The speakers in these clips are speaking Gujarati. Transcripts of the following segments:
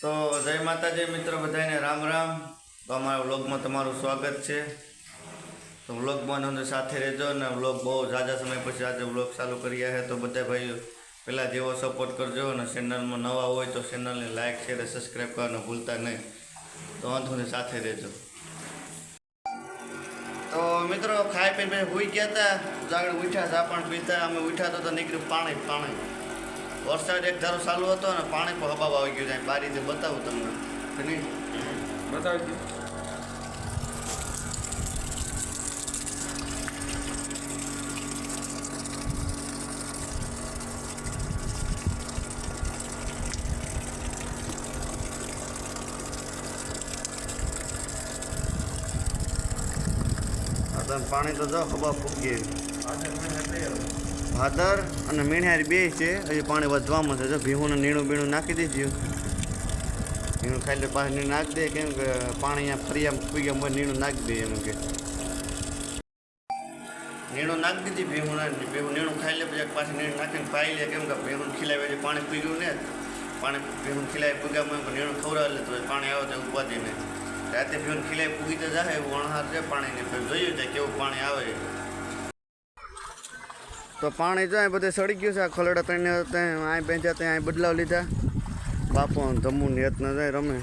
તો જય માતાજી મિત્રો બધાને રામ રામ. તો અમારા વ્લોગમાં તમારું સ્વાગત છે. તો વ્લોગમાં અંદર સાથે રહેજો અને વ્લોગ બહુ ઝાઝા સમય પછી આજે વ્લોગ ચાલુ કર્યા છે તો બધા ભાઈઓ પહેલાં જેવો સપોર્ટ કરજો અને ચેનલમાં નવા હોય તો ચેનલને લાઇક શેર સબસ્ક્રાઈબ કરવાનું ભૂલતા નહીં. તો અંધોને સાથે રહેજો. તો મિત્રો, ખાઈ પીને ભાઈ ગયા હતા જાગડ ઉઠ્યા, ચા પણ પીતા અમે ઉઠ્યા તો નીકળ્યું પાણી પાણી. વરસાદ એક ધારો ચાલુ હતો ને પાણી પણ હબાબ આવી ગયું જાય બારીથી બતાવું તમને. બતાવી દો. આ તમે પાણી તો જાઓ હબા ફૂકી ભાદર અને મીણિયારી બે છે. હજી પાણી વધવામાં છે. જો ભીહું નીણું બીણું નાખી દીધું નીણું ખાઈ લે પાછું નીણું નાખી દે. કેમ કે પાણી અહીંયા ફરી આમ ફૂઈ ગયા નીણું નાખી દે એમ કે. નીણું નાખી દીધી ભીહું ના ભીહું નીણું ખાઈ લે, પછી પાછું નીણું નાખીને પાઈ લે. કેમ કે ભીહું ખીલાવે છે પાણી પી ગયું ને. પાણી ભીહું ખીલાય પૂગ્યા નીણું ખવડાવે એટલે તો પાણી આવે તો ઉપાધિ નહીં. રાતે ભીહું ખીલાય પૂગી તો જાય એવું અણહાર છે પાણીની. પછી જોયું છે કેવું પાણી આવે. તો પાણી જો બધે સડી ગયું છે. આ ખોલડા ત્રણ ત્યાં અહીં પહોંચ્યા ત્યાં અહીં બદલાવ લીધા. બાપો ધમુ નેત ન જાય રમે.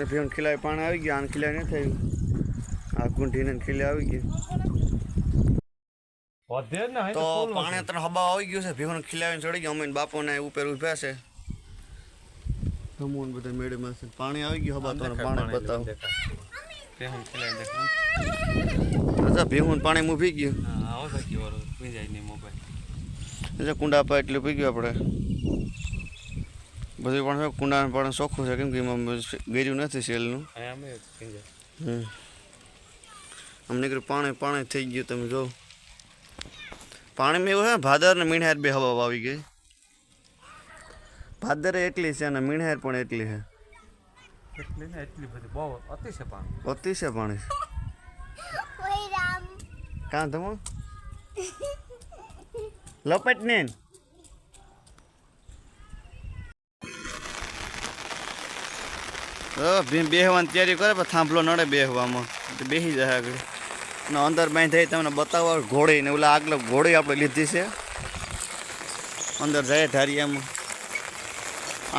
એ ભીણ ખીલાય પાણી આવી ગયું આને ખીલાય નહીં થયું. આ ગુંઠીને ખીલે આવી ગયું. ને તો પાણી ત્રણ હબા આવી ગયું છે. ભીણ ખીલાવીને ચડી ગયા અમે બાપોને ઉપર ઉભ્યા છે. ધમુ બધા મેળીમાં છે પાણી આવી ગયું હબા તો પાણી બતાવો. ભીહું પાણી મૂકી ગયું. એટલે કુંડા પર એટલું પી ગયું આપણે. બધું પણ કુંડા પણ ચોખ્ખું છે કેમ કે એમાં ગેર્યું નથી સેલનું. હમ. આમ નીકળ્યું પાણી પાણી થઈ ગયું તમે જો. પાણીમાં એવું છે ભાદર ને મીણહેર બે હવા આવી ગઈ. ભાદર એટલી છે અને મીણહેર પણ એટલી છે. એટલી ને એટલી બધી બહુ અતિશય પાણી. અતિશય પાણી. છે કાં તમે લપટ ને. બેહવાની તૈયારી કરે, પણ થાંભલો નડે બેહવામાં. બેસી જાય આગળ. અને અંદર બાંધી તમને બતાવો ઘોડી ને ઓલા આગળ ઘોડી આપણે લીધી છે. અંદર જાય ધારિયામાં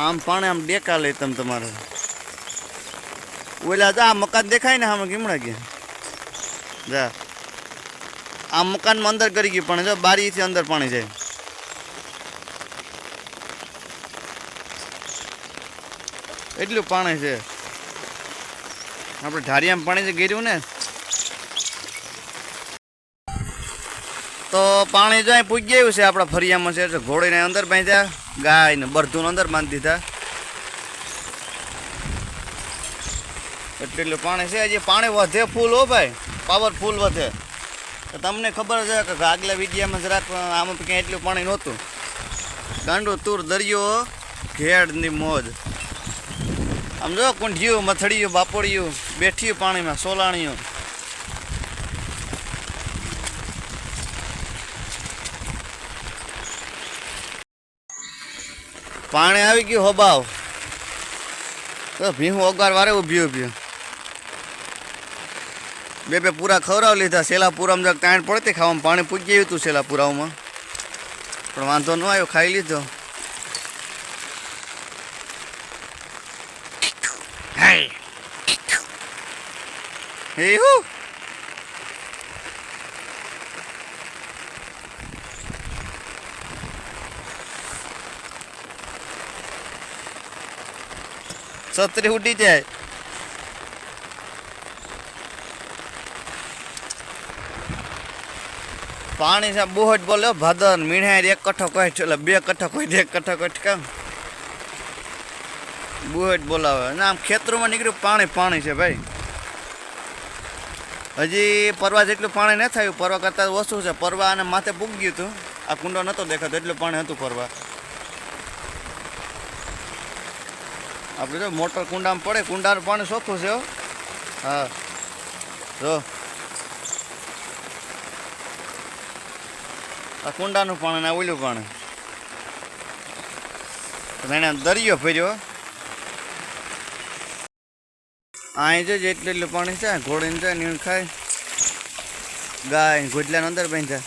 આમ. પાણે આમ ડેકા લે તમે તમારે. ઓલા જા મકાન દેખાય ને આમાં ગીમણા ગયા. જા. આ મકાનમાં અંદર કરી ગયું પણ જો બારીથી અંદર પાણી જાય. એટલું પાણી છે. આપણે ઢારિયામાં પાણી છે ગીર્યું ને. તો પાણી જો પૂગી ગયું છે આપણા ફરિયામાં છે ઘોડીને અંદર બાંધ્યા. ગાય ને બરધું અંદર બાંધી દીધા. એટલું પાણી છે, હજી પાણી વધે ફૂલ હો ભાઈ. પાવરફુલ વધે. તો તમને ખબર છે કે આગલા વિડીયામાં જરાક આમાં ક્યાંય એટલું પાણી નહોતું. ગાંડો તુર દરિયો, ઘેડની મોજ. આમ જો કુંઢિયું મથડિયું બાપોડિયું બેઠ્યું પાણીમાં, સોલાણિયું. પાણી આવી ગયું હોબાવ. તો ભીહું ઓગાર વારે ઊભી ઊભી. બે બે પૂરા ખવડાવી લીધા. સેલાપુરામાં જગ તાણ પડતી ખાવામાં પાણી પૂજી ગયું હતું સેલાપુરામાં. પણ વાંધો ન આવ્યો ખાઈ લીધો. હું છત્રી ઉડી જાય. પાણી છે, બહુ જ બોલ્યો ભાદર મીણાય એક કઠો કોઈ એટલે બે કઠો કોઈ એક કઠો કોઈ કેમ? બહુ જ બોલાવે. અને આમ ખેતરોમાં નીકળ્યું, પાણી પાણી છે ભાઈ. હજી પરવા જેટલું પાણી ન થયું, પરવા કરતાં ઓછું છે. પરવા અને માથે પૂગ ગયું હતું. આ કુંડો નહોતો દેખાતો, એટલું પાણી હતું પરવા. આપણે જો મોટર કુંડામાં પડે, કુંડાનું પાણી ચોખ્ખું છે. હા. જો. આ કુંડાનું પાણી ને ઓલું પાણી. એને દરિયો ફેર્યો. અહીં જો જેટલું એટલું પાણી છે ઘોડીને છે નીણ ખાય. ગાય ગોટલા અંદર બાંધ્યા.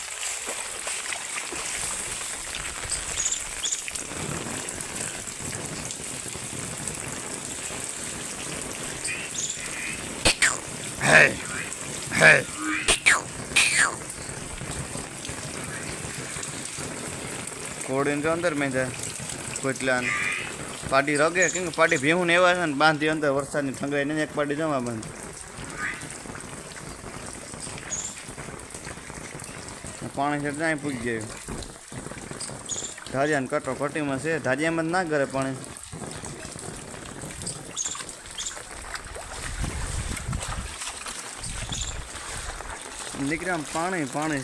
Hey, hey. ઘોડીને જો અંદર બાંધ્યા કોટલાને. પાટી રગે, કેમ કે પાટી ભેહું ને એવા છે ને બાંધી અંદર વરસાદની ઠંગાઈ ને એક પાટી જમા બંધ. પાણી છે ત્યાં પૂજી ગયું. ધાજિયાને કટો કટીમાં છે. ધાજિયામાં જ ના કરે પાણી. નીકળ્યા પાણી પાણી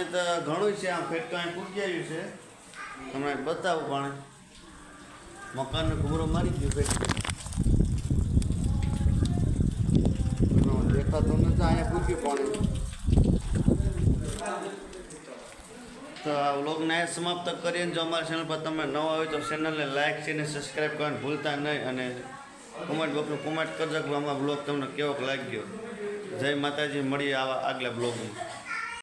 પાણી તો ઘણું છે આમ ફેટ તો અહીં પૂગ્યું છે. તમને બતાવું પાણી. મકાનનો ઘૂમરો મારી ગયું ફેટ દેખાતું નથી અહીંયા પૂછ્યું પાણી. તો આ વ્લોગને સમાપ્ત કરીને જો અમારા ચેનલ પર તમે નવા હોય તો ચેનલને લાઇક છે ને સબસ્ક્રાઈબ કરવાનું ભૂલતા નહીં અને કોમેન્ટ બોક્સમાં કોમેન્ટ કરજો કે આમાં બ્લોગ તમને કેવો લાગ્યો. જય માતાજી, મળીએ આવા આગલા બ્લોગમાં